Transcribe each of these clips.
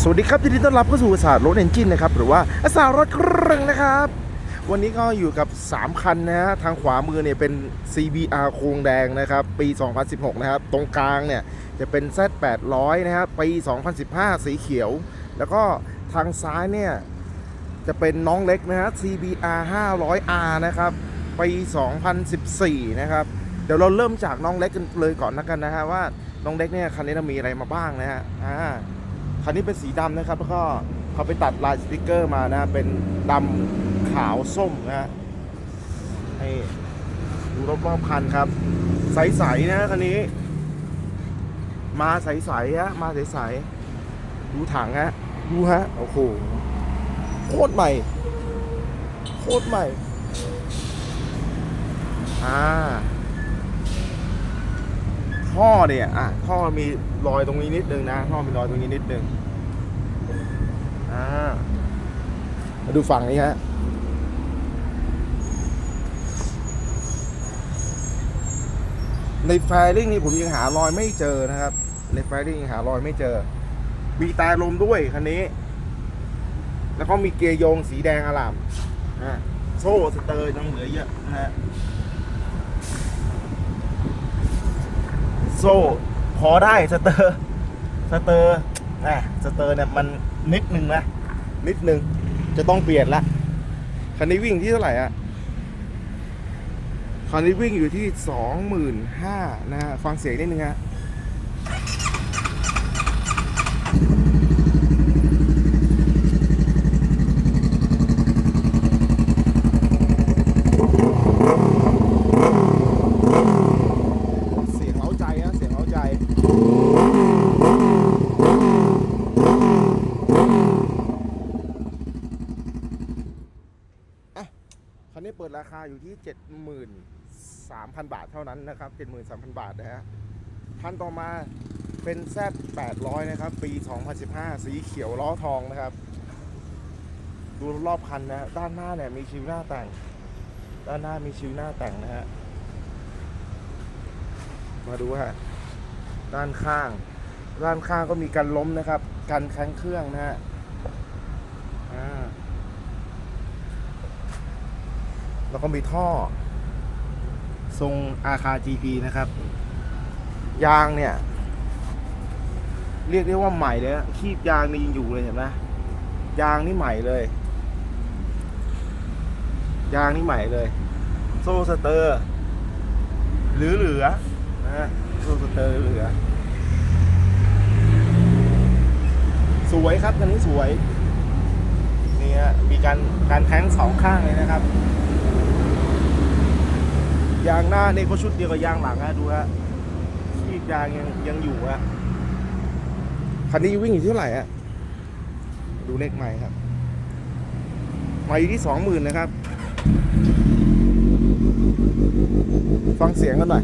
สวัสดีครับยินดีต้อนรับเข้าสู่ศาสตร์รถเอนจินนะครับหรือว่าศาสตร์รถเครื่องนะครับ วันนี้ก็อยู่กับ 3 คันนะฮะทางขวามือเนี่ยเป็น CBR โครงแดงนะครับ ปี 2016 นะครับ ตรงกลางเนี่ยจะเป็น Z800 นะครับปี 2015 สีเขียว แล้วก็ทางซ้ายเนี่ย จะเป็นน้องเล็กนะฮะ CBR 500R นะครับ ปี 2014 นะครับ เดี๋ยวเราเริ่มจากน้องเล็กกันเลยก่อนนะกันนะฮะว่าน้องเล็กเนี่ยคันนี้มีอะไรมาบ้างนะฮะอ่า คันนี้เป็นสีดำนะครับ แล้วก็เขาไปตัดลายสติกเกอร์มานะ เป็นดำขาวส้มนะฮะให้ดูรอบๆคันครับ ใสๆนะคันนี้ มาใสๆฮะมาใสๆดูถังฮะดูฮะโอ้โหโคตรใหม่ โคตรใหม่ อ่า ท่อเนี่ยอะท่อมีรอยตรงนี้นิดนึงนะท่อมีรอยตรงนี้นิดนึงอ่ามาดูฝั่งนี้ฮะในแฟริ่งนี่ผมยังหารอยไม่เจอนะครับ ในแฟริ่งยังหารอยไม่เจอ มีตาลมด้วยคันนี้ แล้วก็มีเกียร์โยงสีแดงอลามอะโซ่สเตอร์ยังเหลือเยอะนะฮะ โซ่พอได้สเตอร์สเตอร์นะสเตอร์เนี่ยมันนิดนึงนะนิดนึงจะต้องเปลี่ยนละคันนี้วิ่งที่เท่าไหร่อะคันนี้วิ่งอยู่ที่สองหมื่นห้านะฮะฟังเสียงนิดนึงฮะ เสียงเล้าใจนะเสียงเล้าใจ อะ คันนี้เปิด ราคาอยู่ที่ 73,000 บาทเท่านั้นนะครับ 73,000 บาทนะฮะคันต่อมาเป็น Z 800นะครับ ปี 2015 สีเขียวล้อทองนะครับ ดูรอบคันนะด้านหน้าเนี่ยมีชิวหน้าแต่ง ด้านหน้ามีชิวหน้าแต่งนะฮะมาดูฮะด้านข้าง ด้านข้างก็มีการล้มนะครับ กันแข้งเครื่องนะฮะอ่า แล้วก็มีท่อ ทรงอาคา GP นะครับ ยางเนี่ย เรียกได้ว่าใหม่เลยคีบยางนี่ยังอยู่เลยเห็นไหมยางนี่ใหม่เลย ยางนี่ใหม่เลย โซ่สเตอร์หรือเหลือนะโซ่สเตอร์เหลือ สวยครับคันนี้สวยนี่ฮะมีการการแข้งสองข้างเลยนะครับ ยางหน้านี่ก็ชุดเดียวกับยางหลังฮะดูฮะที่ยางยังยังอยู่ฮะคันนี้วิ่งอยู่เท่าไหร่ฮะดูเลขใหม่ครับใหม่อยู่ที่สองหมื่นนะครับ ฟังเสียงกันหน่อย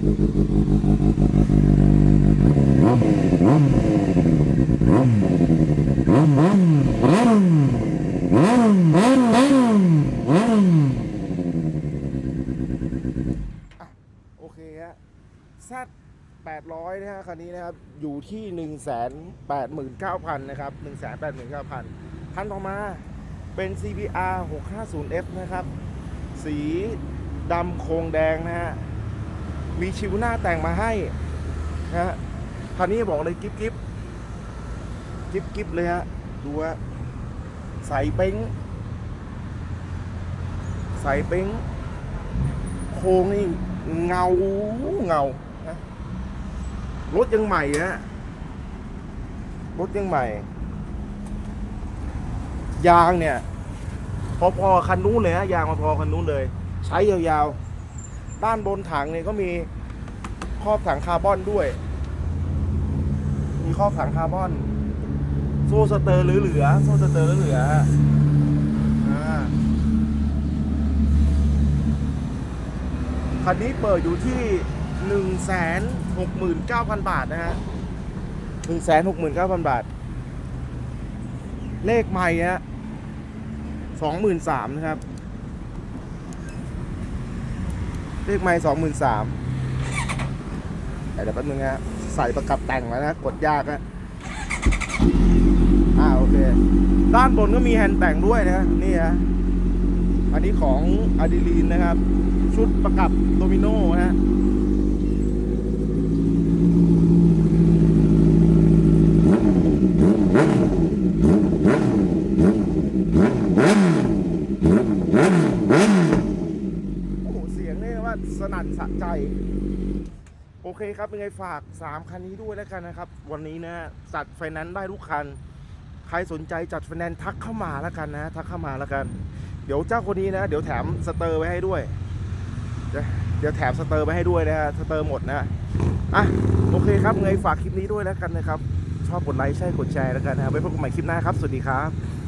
โอเคฮะ ซ800นะฮะคันนี้นะครับ อยู่ที่ 1 8 9 0 0 0 นะครับ 1 8 9 0 0 0คันต่อมาเป็น CBR 650F นะครับ สีดำโครงแดงนะฮะ มีชิวหน้าแต่งมาให้นะฮะคันนี้บอกเลยกิ๊บกิ๊บกิ๊บกิ๊บเลยฮะ ดูฮะใส่เป้งใส่เป้งโครงนี่เงาเงา รถยังใหม่ฮะรถยังใหม่ ยางเนี่ย พอๆคันนู้นเลยฮะยางมาพอคันนู้นเลย ใช้ยาวๆ ด้านบนถังเนี่ยก็มีครอบถังคาร์บอนด้วย มีครอบถังคาร์บอน โซ่สเตอร์เหลือๆโซ่สเตอร์เหลือๆฮะอ่าคันนี้เปิดอยู่ที่1 6 9 0 0 0 บาทนะฮะ1 6 9 0 0 0 บาท เลขใหม่ฮะ23,000นะครับ เลขใหม่23,000เดี๋ยวแป๊บนึงฮะใส่ประกับแต่งแล้วนะ กดยากฮะอะด้านบนก็มีแฮนด์แต่งด้วยนะนี่ฮะอันนี้ของอะดรีลีนนะครับ ชุดประกับโดมิโนฮะโอ้โหเสียงเนี่ยว่านสะใจ โอเคครับเป็นไงฝาก 3 คันนี้ด้วยแล้วกันนะครับ วันนี้นะจัดไฟแนนซ์ได้ทุกคัน ใครสนใจจัดไฟแนนซ์ทักเข้ามาแล้วกันนะทักเข้ามาแล้วกัน เดี๋ยวเจ้าคนนี้นะ เดี๋ยวแถมสเตอร์ไว้ให้ด้วย เดี๋ยวเดี๋ยวแถมสเตอร์ไว้ให้ด้วยนะฮะสเตอร์หมดนะอะโอเคครับไงฝากคลิปนี้ด้วยแล้วกันนะครับ ชอบกดไลค์ใช่กดแชร์แล้วกันนะไว้พบกันใหม่คลิปหน้าครับ สวัสดีครับ